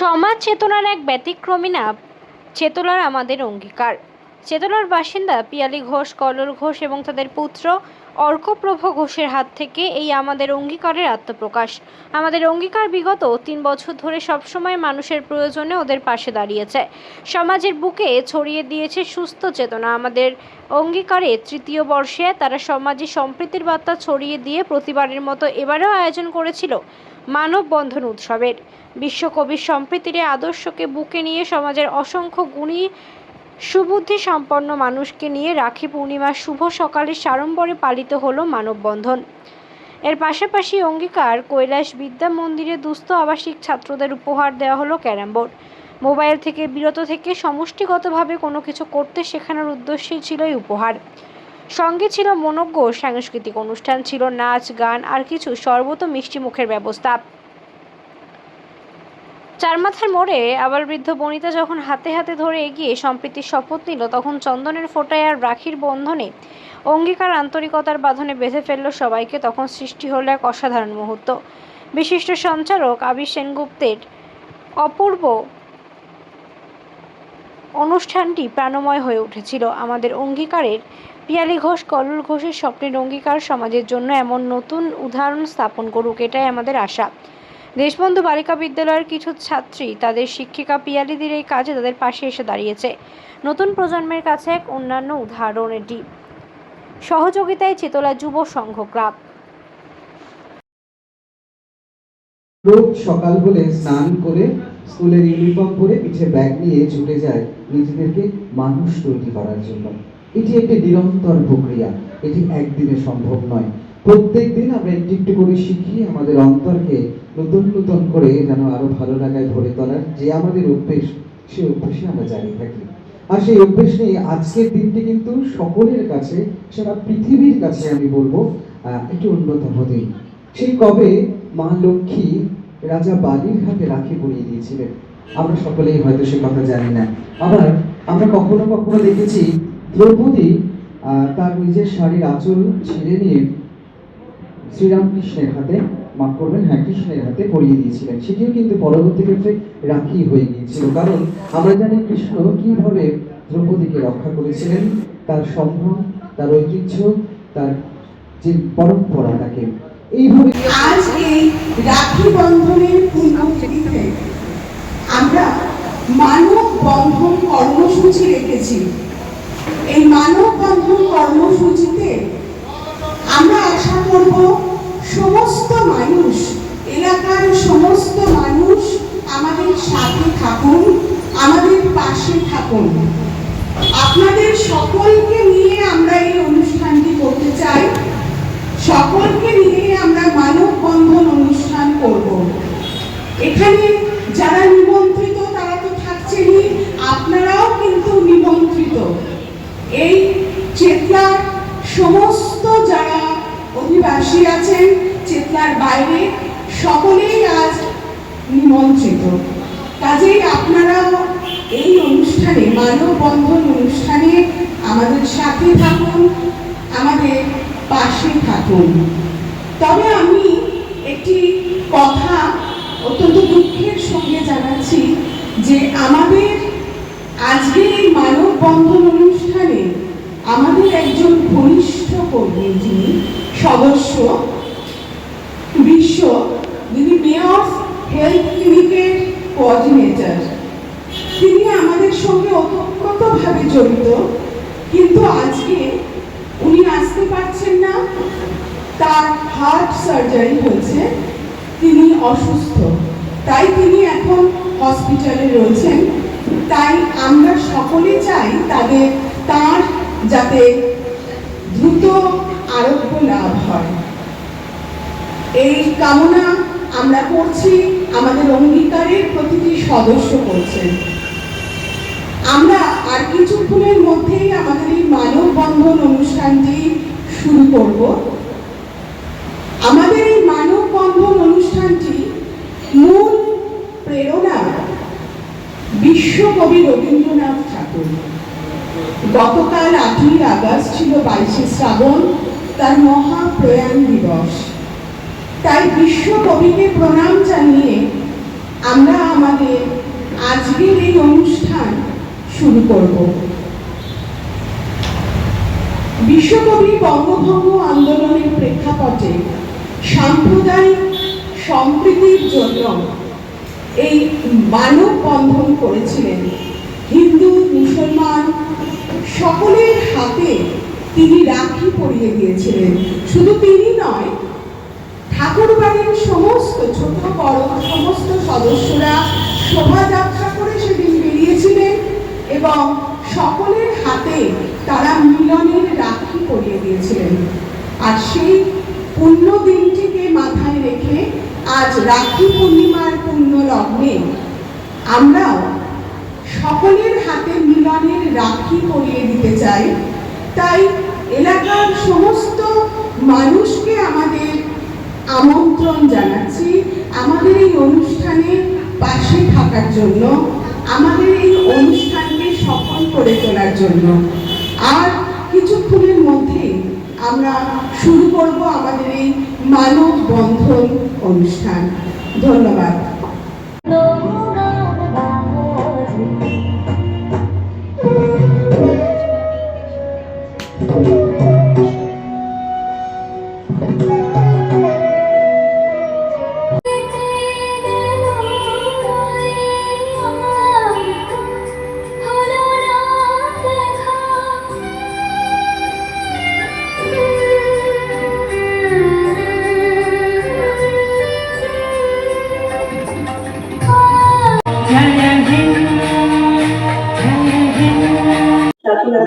সমাজ চেতনার এক ব্যতিক্রমী নাম, চেতলার আমাদের অঙ্গীকার। চেতলার বাসিন্দা পিয়ালি ঘোষ কল্লোল ঘোষ এবং তাদের পুত্র অর্কপ্রভ ঘোষের হাত থেকে এই আমাদের অঙ্গীকারের আত্মপ্রকাশ। আমাদের অঙ্গীকার বিগত তিন বছর ধরে সবসময় মানুষের প্রয়োজনে ওদের পাশে দাঁড়িয়েছে। সমাজের বুকে ছড়িয়ে দিয়েছে সুস্থ চেতনা। আমাদের অঙ্গীকারে তৃতীয় বর্ষে তারা সমাজে সম্প্রীতির বার্তা ছড়িয়ে দিয়ে প্রতিবারের মতো এবারেও আয়োজন করেছিল। মানববন্ধন উৎসবের। বিশ্বকবির সম্প্রীতির আদর্শকে বুকে নিয়ে সমাজের অসংখ্য গুণী সুবুদ্ধি সম্পন্ন মানুষকে নিয়ে রাখি পূর্ণিমার শুভ সকালে সাড়ম্বরে পালিত হলো মানববন্ধন। এর পাশাপাশি অঙ্গীকার, কৈলাস বিদ্যা মন্দিরে দুস্থ আবাসিক ছাত্রদের উপহার দেওয়া হলো ক্যারাম বোর্ড মোবাইল থেকে, বিরত থেকে সমষ্টিগতভাবে কোনো কিছু করতে শেখানোর উদ্দেশ্যেই ছিল এই উপহার। সঙ্গে ছিল মনজ্ঞ সাংস্কৃতিক অনুষ্ঠান ছিল নাচ, গান আর কিছু সর্বত মিষ্টি মুখের ব্যবস্থা। চারমাথার মোড়ে আবার বৃদ্ধ বনিতা যখন হাতে হাতে ধরে এগিয়ে সম্প্রীতির শপথ নিল, তখন চন্দনের ফোঁটায় আর রাখির বন্ধনে অঙ্গীকার আন্তরিকতার বাঁধনে বেঁধে ফেলল সবাইকে, তখন সৃষ্টি হলো এক অসাধারণ মুহূর্ত। বিশিষ্ট সঞ্চালক আবির সেনগুপ্তের অপূর্ব অনুষ্ঠানটি প্রাণময় হয়ে উঠেছিল। আমাদের অঙ্গীকারের পিয়ালি ঘোষ, কল্লোল ঘোষের স্বপ্নের অঙ্গীকার সমাজের জন্য এমন নতুন উদাহরণ স্থাপন করুক, এটাই আমাদের আশা। দেশবন্ধু বালিকা বিদ্যালয়ের কিছু ছাত্রী তাদের শিক্ষিকা পিয়ালিদের এই কাজে তাদের পাশে এসে দাঁড়িয়েছে। নতুন প্রজন্মের কাছে এক অন্যান্য উদাহরণ, এটি। সহযোগিতায় চেতলা যুব সংঘ ক্লাব। রোজ সকাল হলে স্নান করে স্কুলের ইউনিফর্ম পরে পিঠে ব্যাগ নিয়ে ছুটে যায় নিজেদেরকে মানুষ তৈরি করার জন্য। এটি একটি নিরন্তর প্রক্রিয়া। এটি একদিনে সম্ভব নয়। প্রত্যেক দিন আমরা একটু একটু করে শিখি আমাদের অন্তরকে নতুন নতুন করে যেন আরও ভালো লাগায় ভরে তোলার যে আমাদের অভ্যেস, সে অভ্যেসে আমরা জারি থাকি। আর সেই অভ্যেস নিয়ে আজকের দিনটি কিন্তু সকলের কাছে, সারা পৃথিবীর কাছে আমি বলব একটি অন্যতম দিন। সেই কবে মা লক্ষ্মী রাজা বালির হাতে রাখি পরিয়ে দিয়েছিলেন। আমরা সকলেই হয়তো সে কথা জানি না। আবার আমরা কখনো কখনো দেখেছি দ্রৌপদী তার নিজের শাড়ির আঁচল ছিঁড়ে নিয়ে শ্রীরামকৃষ্ণের হাতে মাফ করবেন হ্যাঁ কৃষ্ণের হাতে পরিয়ে দিয়েছিলেন। সেটিও কিন্তু পরবর্তী ক্ষেত্রে রাখি হয়ে গিয়েছিল। কারণ আমরা জানি কৃষ্ণ কীভাবে দ্রৌপদীকে রক্ষা করেছিলেন, তার সম্ভ্রম, তার ঐতিহ্য, তার যে পরম্পরাটাকে এইভাবে আজ এই রাখি বন্ধনের পুণ্যতিথিতে আমরা মানব বন্ধন কর্মসূচি রেখেছি। এই মানব বন্ধন কর্মসূচিতে আমরা আশা করব সমস্ত মানুষ, এলাকার সমস্ত মানুষ আমাদের সাথে থাকুন, আমাদের পাশে থাকুন। আপনাদের সকলকে নিয়ে আমরা এই অনুষ্ঠানটি করতে চাই। সকলকে নিয়ে আমরা মানববন্ধন অনুষ্ঠান করব। এখানে যারা নিমন্ত্রিত, তারা তো থাকছেনই, আপনারাও কিন্তু নিমন্ত্রিত। এই চেতলার সমস্ত যারা অধিবাসী আছেন চেতলার বাইরে সকলেই আজ নিমন্ত্রিত। কাজেই আপনারাও এই অনুষ্ঠানে, মানববন্ধন অনুষ্ঠানে আমাদের সাথে থাকুন, আমাদের পাশে থাকুন। তবে আমি একটি কথা অত্যন্ত দুঃখের সঙ্গে জানাচ্ছি যে আমাদের আজকে এই মানববন্ধন আমাদের একজন ঘনিষ্ঠ কর্মী যিনি সদস্য, বিশ্ব, যিনি মেয়র হেলথ ক্লিনিকের কোঅর্ডিনেটর তিনি আমাদের সঙ্গে ওতপ্রোতভাবে জড়িত, কিন্তু আজকে উনি আসতে পারছেন না। তার হার্ট সার্জারি হয়েছে, তিনি অসুস্থ। তাই তিনি এখন হসপিটালে রয়েছেন। তাই আমরা সকলে চাই তাদের, তার যাতে দ্রুত আরোগ্য লাভ হয়। এই কামনা আমরা করছি আমাদের অঙ্গীকারের প্রতিটি সদস্য করছেন। আমরা আর কিছুক্ষণের মধ্যেই আমাদের এই মানববন্ধন অনুষ্ঠানটি শুরু করব। আমাদের এই মানববন্ধন অনুষ্ঠানটি মূল প্রেরণা বিশ্বকবি রবীন্দ্রনাথ ঠাকুর। গতকাল আটই আগস্ট ছিল বাইশে শ্রাবণ, তার মহাপ্রয়াণ দিবস। তাই বিশ্বকবিকে প্রণাম জানিয়ে আমরা আমাদের আজকের এই অনুষ্ঠান শুরু করব। বিশ্বকবি বঙ্গভঙ্গ আন্দোলনের প্রেক্ষাপটে সাম্প্রদায়িক সম্প্রীতির জন্য এই মানব বন্ধন করেছিলেন হিন্দু, মুসলমান সকলের হাতে তিনি রাখি পরিয়ে দিয়েছিলেন। শুধু তিনি নয় ঠাকুর বাড়ির সমস্ত ছোট, বড়, সমস্ত সদস্যরা শোভাযাত্রা করে সেদিন বেরিয়েছিলেন এবং সকলের হাতে তারা মিলনের রাখি পরিয়ে দিয়েছিলেন। আর সেই পুণ্য দিনটিকে মাথায় রেখে আজ রাখি পূর্ণিমার পুণ্য লগ্নে আমরাও মিলনের রাখি পরিয়ে দিতে চাই। তাই এলাকার সমস্ত মানুষকে আমাদের আমন্ত্রণ জানাচ্ছি আমাদের এই অনুষ্ঠানের পাশে থাকার জন্য, আমাদের এই অনুষ্ঠানকে সফল করে তোলার জন্য। আর কিছুক্ষণের মধ্যে আমরা শুরু করব আমাদের এই মানব বন্ধন অনুষ্ঠান। ধন্যবাদ।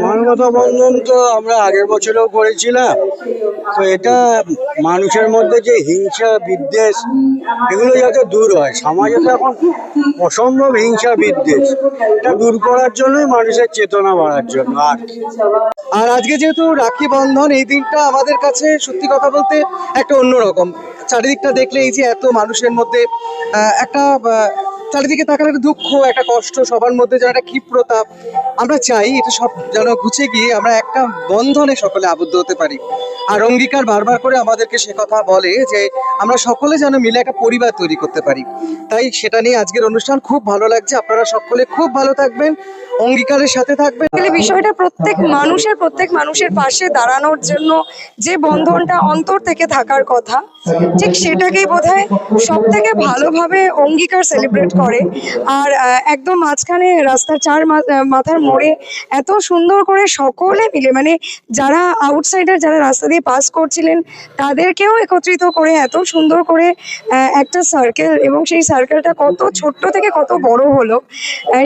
মানবতা বন্ধন তো আমরা আগের বছরেও করেছিলাম তো এটা মানুষের মধ্যে যে হিংসা, বিদ্বেষ, এগুলো যাতে দূর হয়। সমাজে তো এখন অসম্ভব হিংসা, বিদ্বেষ। এটা দূর করার জন্যই মানুষের চেতনা বাড়ার জন্য আর। আর আজকে যেহেতু রাখি বন্ধন, এই দিনটা আমাদের কাছে সত্যি কথা বলতে একটা অন্যরকম। চারিদিকটা দেখলে এই যে এত মানুষের মধ্যে একটা চারিদিকে তাকালে একটা দুঃখ, একটা কষ্ট, সবার মধ্যে যেন একটা ক্ষিপ্রতা। আমরা চাই এটা সব যেন ঘুচে গিয়ে আমরা একটা বন্ধনে সকলে আবদ্ধ হতে পারি। আর অঙ্গীকার বারবার করে আমাদেরকে সে কথা বলে যে, আমরা সকলে যেন মিলে একটা পরিবার তৈরি করতে পারি। তাই সেটা নিয়ে আজকের অনুষ্ঠান খুব ভালো লাগছে। আপনারা সকলে খুব ভালো থাকবেন, অঙ্গীকারের সাথে থাকবেন। বিষয়টা প্রত্যেক মানুষের প্রত্যেক মানুষের পাশে দাঁড়ানোর জন্য যে বন্ধনটা অন্তর থেকে থাকার কথা, ঠিক সেটাকেই বোধহয় সব থেকে ভালোভাবে অঙ্গীকার সেলিব্রেট করে। আর একদম মাঝখানে রাস্তার চার মাথার মোড়ে এত সুন্দর করে সকলে মিলে মানে যারা আউটসাইডার যারা রাস্তা দিয়ে পাস করছিলেন, তাদেরকেও একত্রিত করে এত সুন্দর করে একটা সার্কেল এবং সেই সার্কেলটা কত ছোট্ট থেকে কত বড় হলো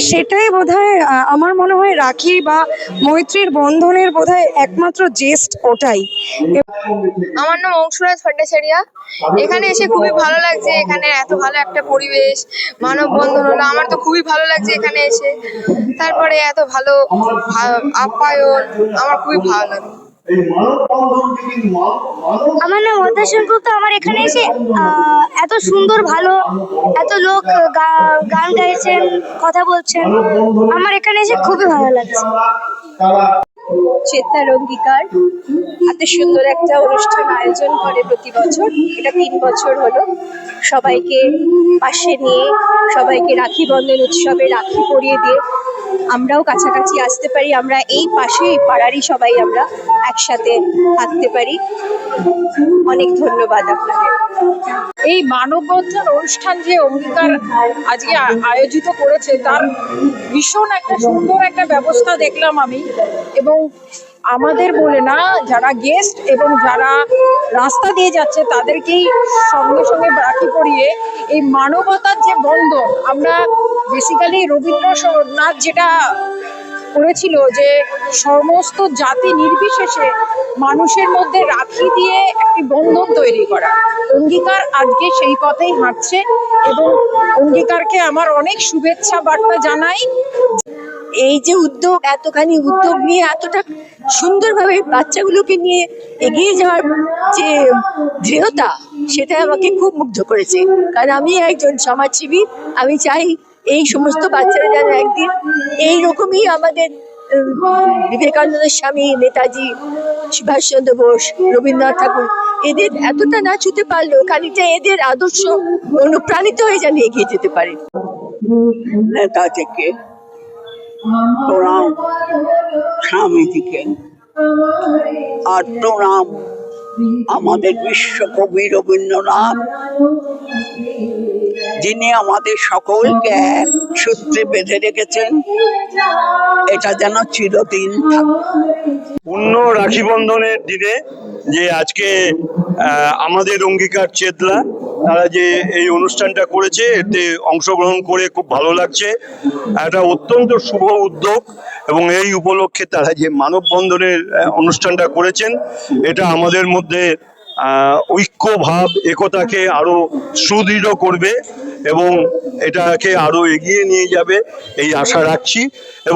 সেটাই বোধহয় আমার মনে হয় রাখি বা মৈত্রীর বন্ধনের বোধহয় একমাত্র জেস্ট ওটাই। আমার নাম অংশুরাজ ভট্টাচার্য এখানে এসে খুবই ভালো লাগছে, এখানে এত ভালো একটা পরিবেশ মানববন্ধন হলো, আমার তো খুবই ভালো লাগছে এখানে এসে। তারপরে এত ভালো আপ্যায়ন, আমার খুবই ভালো লাগে। আমার নাম অধ্যাসন গুপ্ত আমার এখানে এসে এত সুন্দর, ভালো, এত লোক গান গাইছেন, কথা বলছেন, আমার এখানে এসে খুবই ভালো লাগছে। চেতনার অঙ্গীকার এত সুন্দর একটা অনুষ্ঠান আয়োজন করে প্রতি বছর। এটা তিন বছর হলো। সবাইকে পাশে নিয়ে, সবাইকে রাখি বন্ধন উৎসবে রাখি পরিয়ে দিয়ে আমরাও কাছাকাছি আসতে পারি, আমরা এই পাশে পাড়ারই সবাই আমরা একসাথে থাকতে পারি। অনেক ধন্যবাদ আপনাদের। এই মানববন্ধন অনুষ্ঠান যে অঙ্গীকার আজকে আয়োজিত করেছে, তার ভীষণ একটা সুন্দর একটা ব্যবস্থা দেখলাম আমি। এবং আমাদের বলে না, যারা গেস্ট এবং যারা রাস্তা দিয়ে যাচ্ছে, তাদেরকেই সঙ্গে সঙ্গে রাখি পরিয়ে এই মানবতার যে বন্ধন, আমরা বেসিক্যালি রবীন্দ্রনাথ যেটা করেছিল যে সমস্ত জাতি নির্বিশেষে মানুষের মধ্যে রাখি দিয়ে একটি বন্ধন তৈরি করা। অঙ্গীকার আজকে সেই পথেই হাঁটছে এবং অঙ্গীকারকে আমার অনেক শুভেচ্ছা বার্তা জানাই। এই যে উদ্যোগ, এতখানি উদ্যোগ নিয়ে, এতটা সুন্দরভাবে বাচ্চাগুলোকে নিয়ে এগিয়ে যাওয়ার যে দৃঢ়তা সেটা আমাকে খুব মুগ্ধ করেছে। কারণ আমি একজন সমাজসেবী, আমি চাই এই সমস্ত বাচ্চারা যেন একদিন এই রকমই আমাদের বিবেকানন্দ স্বামী নেতাজি সুভাষচন্দ্র বোস, রবীন্দ্রনাথ ঠাকুর, এদের এতটা না ছুতে পারলেও খানিকটা এদের আদর্শ অনুপ্রাণিত হয়ে যেন এগিয়ে যেতে পারে। নেতা থেকে, প্রণাম স্বামীজিকে, আর প্রণাম আমাদের বিশ্বকবি রবীন্দ্রনাথ। যিনি আমাদের সকলকে সূত্রে বেঁধে রেখেছেন, এটা যেন চিরদিন পূর্ণ রাখি বন্ধনের দিনে যে আজকে আমাদের অঙ্গীকার চেতলা, তারা যে এই অনুষ্ঠানটা করেছে, এতে অংশগ্রহণ করে খুব ভালো লাগছে। একটা অত্যন্ত শুভ উদ্যোগ এবং এই উপলক্ষে তারা যে মানববন্ধনের অনুষ্ঠানটা করেছেন, এটা আমাদের মধ্যে আহ, ঐক্য ভাব একতাকে আরও সুদৃঢ় করবে এবং এটাকে আরও এগিয়ে নিয়ে যাবে এই আশা রাখছি। এবং